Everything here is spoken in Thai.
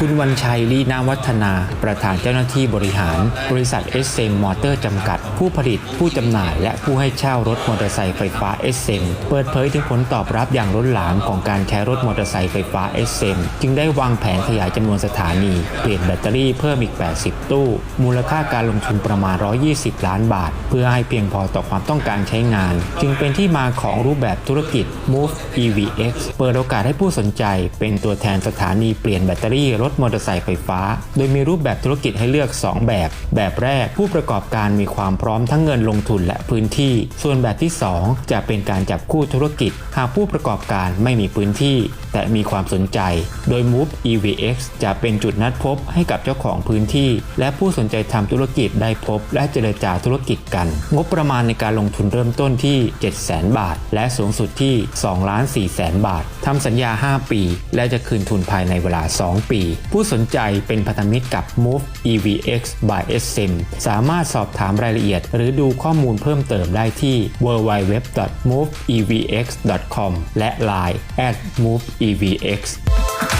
คุณวันชัยลีนาวัฒนา ประธานเจ้าหน้าที่บริหาร บริษัท s อ m มอเตอร์จำกัด ผู้ผลิต ผู้จำหน่าย และผู้ให้เช่ารถมอเตอร์ไซค์ไฟฟ้า s อ m เซนเปิดเผยถึงผลตอบรับอย่างล้นหลามของการใช้รถมอเตอร์ไซค์ไฟฟ้า s อ m จึงได้วางแผนขยายจำนวนสถานี เปลี่ยนแบตเตอรี่เพิ่มอีก 80 ตู้ มูลค่าการลงทุนประมาณ 120 ล้านบาท เพื่อให้เพียงพอต่อความต้องการใช้งาน จึงเป็นที่มาของรูปแบบธุรกิจ Move EVX เปิดโอกาสให้ผู้สนใจ เป็นตัวแทนสถานีเปลี่ยนแบตเตอรี่รถถมอเตอร์ไซค์ไฟฟ้า โดยมีรูปแบบธุรกิจให้เลือก 2 แบบ แบบแรกผู้ประกอบการมีความพร้อมทั้งเงินลงทุนและพื้นที่ ส่วนแบบที่ 2 จะเป็นการจับคู่ธุรกิจ หากผู้ประกอบการไม่มีพื้นที่ แต่มีความสนใจ โดย Move EVX จะเป็นจุดนัดพบให้กับเจ้าของพื้นที่ และผู้สนใจทำธุรกิจได้พบ และเจรจาธุรกิจกัน งบประมาณในการลงทุนเริ่มต้นที่ 700,000 บาท และสูงสุดที่2ล้าน4แสนบาททำสัญญา 5 ปี และจะคืนทุนภายในเวลา 2 ปีผู้สนใจเป็นพันธมิตรกับ Move EVX by SM สามารถสอบถามรายละเอียด หรือดูข้อมูลเพิ่มเติมได้ที่ www.moveevx.com และ Line @moveevx